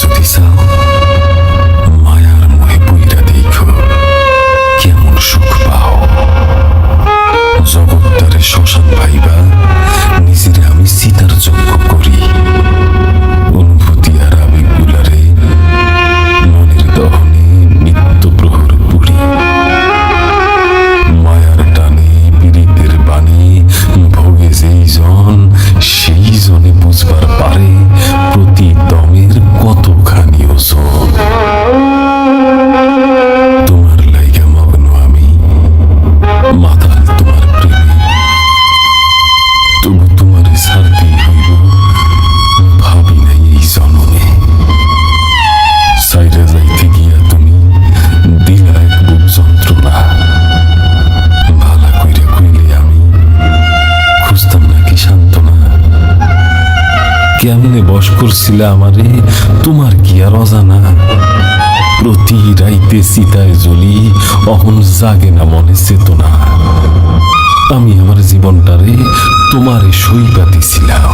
Suki Sound. কেমনে বস করছিলে আমারে? তোমার কি আর অজানা? প্রতি রাইতে সীতায় জ্বলি, অহন জাগে না মনে চেতনা। আমি আমার জীবনটারে তোমারে সই পাতিছিলাম